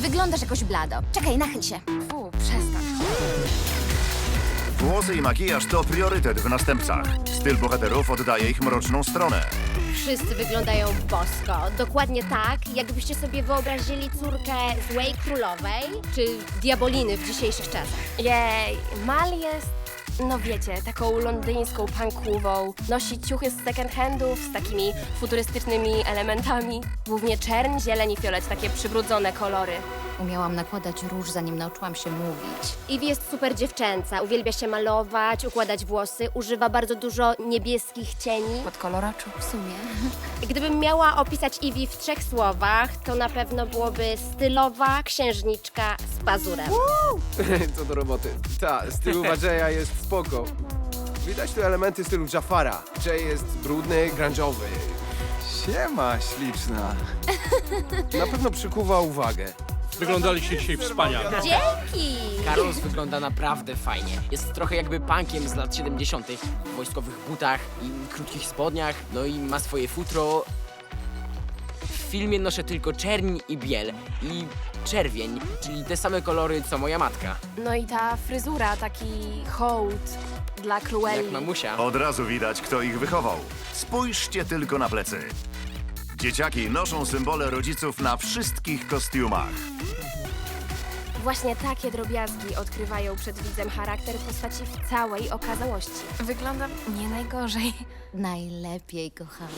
Wyglądasz jakoś blado. Czekaj, nachyl się. Fu, przestań. Włosy i makijaż to priorytet w następcach. Styl bohaterów oddaje ich mroczną stronę. Wszyscy wyglądają bosko. Dokładnie tak, jakbyście sobie wyobrazili córkę złej królowej czy diaboliny w dzisiejszych czasach. Jej, Mal jest, no wiecie, taką londyńską pankową. Nosi ciuchy z second handów z takimi futurystycznymi elementami. Głównie czerń, zieleń i fiolet, takie przybrudzone kolory. Umiałam nakładać róż, zanim nauczyłam się mówić. Ivy jest super dziewczęca, uwielbia się malować, układać włosy, używa bardzo dużo niebieskich cieni. Pod kolor oczu. W sumie. Gdybym miała opisać Ivy w trzech słowach, to na pewno byłoby stylowa księżniczka z pazurem. Co do roboty. Ta, styl Jaya jest spoko. Widać tu elementy stylu Jafara. Jay jest brudny, grunge'owy. Siema, śliczna. Na pewno przykuwa uwagę. Wyglądaliście dzisiaj wspaniale. Dzięki! Carlos wygląda naprawdę fajnie. Jest trochę jakby punkiem z lat 70. w wojskowych butach i krótkich spodniach, no i ma swoje futro. W filmie noszę tylko czerń i biel i czerwień, czyli te same kolory co moja matka, No i ta fryzura, taki hołd dla Cruelli. jak mamusia. Od razu widać, kto ich wychował. Spójrzcie tylko na plecy. Dzieciaki noszą symbole rodziców na wszystkich kostiumach. Właśnie takie drobiazgi odkrywają przed widzem charakter postaci w całej okazałości. Wyglądam nie najgorzej. Najlepiej, kochana.